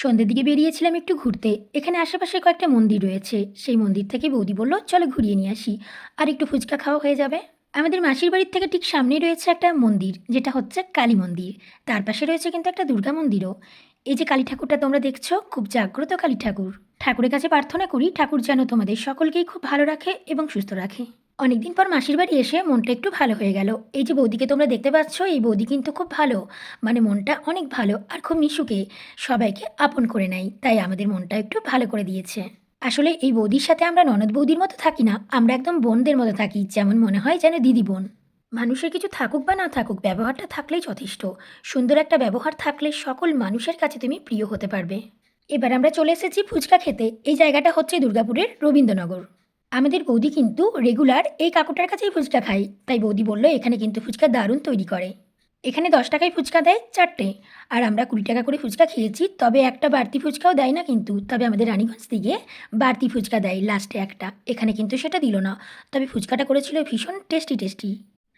সন্ধ্যের দিকে বেরিয়েছিলাম একটু ঘুরতে। এখানে আশেপাশে কয়েকটা মন্দির রয়েছে। সেই মন্দির থেকে বৌদি বলল, চলো ঘুরিয়ে নিয়ে আসি। আর একটু ফুচকা খাওয়া হয়ে যাবে? আমাদের মাসির বাড়ির থেকে ঠিক সামনেই রয়েছে একটা মন্দির, যেটা হচ্ছে কালী মন্দির। তার পাশে রয়েছে কিন্তু একটা দুর্গা মন্দিরও। এই যে কালী ঠাকুরটা তোমরা দেখছ, খুব জাগ্রত কালী ঠাকুর। ঠাকুরের কাছে প্রার্থনা করি, ঠাকুর যেন তোমাদের সকলকেই খুব ভালো রাখে এবং সুস্থ রাখে। অনেকদিন পর মাসির বাড়ি এসে মনটা একটু ভালো হয়ে গেল। এই যে বৌদিকে তোমরা দেখতে পাচ্ছ, এই বৌদি কিন্তু খুব ভালো। মানে মনটা অনেক ভালো আর খুব মিশুকে। সবাইকে আপন করে নেয়, তাই আমাদের মনটা একটু ভালো করে দিয়েছে। আসলে এই বৌদির সাথে আমরা ননদ বৌদির মতো থাকি না, আমরা একদম বোনদের মতো থাকি, যেমন মনে হয় যেন দিদি বোন। মানুষের কিছু থাকুক বা না থাকুক, ব্যবহারটা থাকলেই যথেষ্ট। সুন্দর একটা ব্যবহার থাকলে সকল মানুষের কাছে তুমি প্রিয় হতে পারবে। এবার আমরা চলে এসেছি ফুচকা খেতে। এই জায়গাটা হচ্ছে দুর্গাপুরের রবীন্দ্রনগর। আমাদের বৌদি কিন্তু রেগুলার এই কাকুটার কাছেই ফুচকা খাই তাই বৌদি বলল, এখানে কিন্তু ফুচকা দারুণ তৈরি করে। এখানে দশ টাকায় ফুচকা দেয় চারটে। আর আমরা কুড়ি টাকা করে ফুচকা খেয়েছি, তবে একটা বাড়তি ফুচকাও দেয় না কিন্তু। তবে আমাদের রানীগঞ্জ থেকে বাড়তি ফুচকা দেয় লাস্টে একটা। এখানে কিন্তু সেটা দিল না। তবে ফুচকাটা করেছিল ভীষণ টেস্টি টেস্টি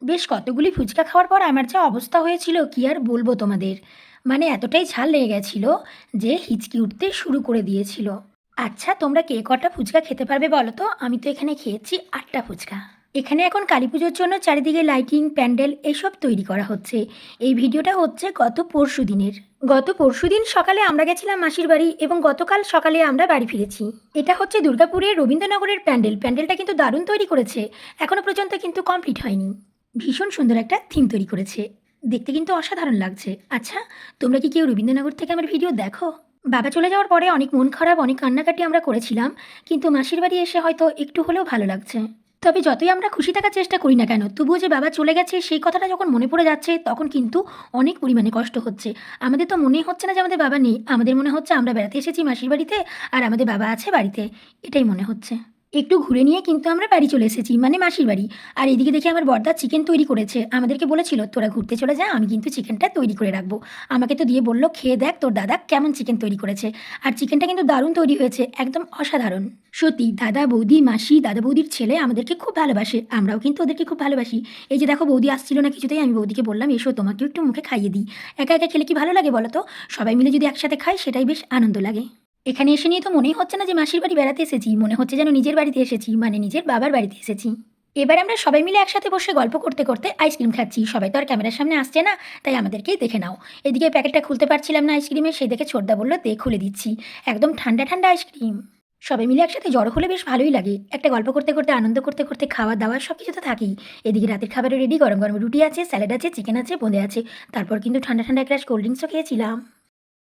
বেশ কতগুলি ফুচকা খাওয়ার পর আমার যা অবস্থা হয়েছিল, কি আর বলব তোমাদের? মানে এতটাই ঝাল লেগে গেছিল যে হিচকি উঠতে শুরু করে দিয়েছিল। আচ্ছা তোমরা কে কটা ফুচকা খেতে পারবে বলো তো? আমি তো এখানে খেয়েছি আটটা ফুচকা। এখানে এখন কালী পুজোর জন্য চারিদিকে লাইটিং প্যান্ডেল এসব তৈরি করা হচ্ছে। এই ভিডিওটা হচ্ছে গত পরশু দিনের। গত পরশু দিন সকালে আমরা গেছিলাম মাসির বাড়ি এবং গতকাল সকালে আমরা বাড়ি ফিরেছি। এটা হচ্ছে দুর্গাপুরের রবীন্দ্রনগরের প্যান্ডেল। প্যান্ডেলটা কিন্তু দারুণ তৈরি করেছে। এখনও পর্যন্ত কিন্তু কমপ্লিট হয়নি। ভীষণ সুন্দর একটা থিম তৈরি করেছে। দেখতে কিন্তু অসাধারণ লাগছে। আচ্ছা তোমরা কি কেউ রবীন্দ্রনগর থেকে আমার ভিডিও দেখো? বাবা চলে যাওয়ার পরে অনেক মন খারাপ, অনেক কান্নাকাটি আমরা করেছিলাম, কিন্তু মাসির বাড়ি এসে হয়তো একটু হলেও ভালো লাগছে। তবে যতই আমরা খুশি থাকার চেষ্টা করি না কেন, তবুও যে বাবা চলে গেছে, সেই কথাটা যখন মনে পড়ে যাচ্ছে, তখন কিন্তু অনেক পরিমাণে কষ্ট হচ্ছে। আমাদের তো মনেই হচ্ছে না যে আমাদের বাবা নেই, আমাদের মনে হচ্ছে আমরা বেড়াতে এসেছি মাসির বাড়িতে, আর আমাদের বাবা আছে বাড়িতে, এটাই মনে হচ্ছে। একটু ঘুরে নিয়ে কিন্তু আমরা বাড়ি চলে এসেছি মানে মাসির বাড়ি। আর এদিকে দেখে আমার বর্দা চিকেন তৈরি করেছে। আমাদেরকে বলেছিল, তোরা ঘুরতে চলে যা, আমি কিন্তু চিকেনটা তৈরি করে রাখব। আমাকে তো দিয়ে বলল, খেয়ে দেখ তোর দাদা কেমন চিকেন তৈরি করেছে। আর চিকেনটা কিন্তু দারুণ তৈরি হয়েছে, একদম অসাধারণ। সত্যি, দাদা বৌদি, মাসি, দাদা বৌদির ছেলে আমাদেরকে খুব ভালোবাসে, আমরাও কিন্তু ওদেরকে খুব ভালোবাসি। এই যে দেখো, বৌদি আসছিল না কিছুতেই, আমি বৌদিকে বললাম, এসো, তোমাকেও একটু মুখে খাইয়ে দিই। একা একা খেলে কি ভালো লাগে বলো তো? সবাই মিলে যদি একসাথে খাই, সেটাই বেশ আনন্দ লাগে। এখানে এসে নিয়ে তো মনেই হচ্ছে না যে মাসির বাড়ি বেড়াতে এসেছি। মনে হচ্ছে যেন নিজের বাড়িতে এসেছি মানে নিজের বাবার বাড়িতে এসেছি। এবার আমরা সবাই মিলে একসাথে বসে গল্প করতে করতে আইসক্রিম খাচ্ছি। সবাই তো আর ক্যামেরার সামনে আসছে না, তাই আমাদেরকেই দেখে নাও। এদিকে প্যাকেটটা খুলতে পারছিলাম না আইসক্রিমের সেই দেখে ছোটদা বলল, দে, খুলে দিচ্ছি। একদম ঠান্ডা ঠান্ডা আইসক্রিম সবাই মিলে একসাথে জড়ো হলে বেশ ভালোই লাগে। একটা গল্প করতে করতে, আনন্দ করতে করতে খাওয়া দাওয়া সব কিছু তো থাকেই। এদিকে রাতের খাবারও রেডি গরম গরম রুটি আছে, স্যালাড আছে চিকেন আছে, বোঁদে আছে। তারপর কিন্তু ঠান্ডা ঠান্ডা এক গ্লাস কোল্ড ড্রিঙ্কসও খেয়েছিলাম।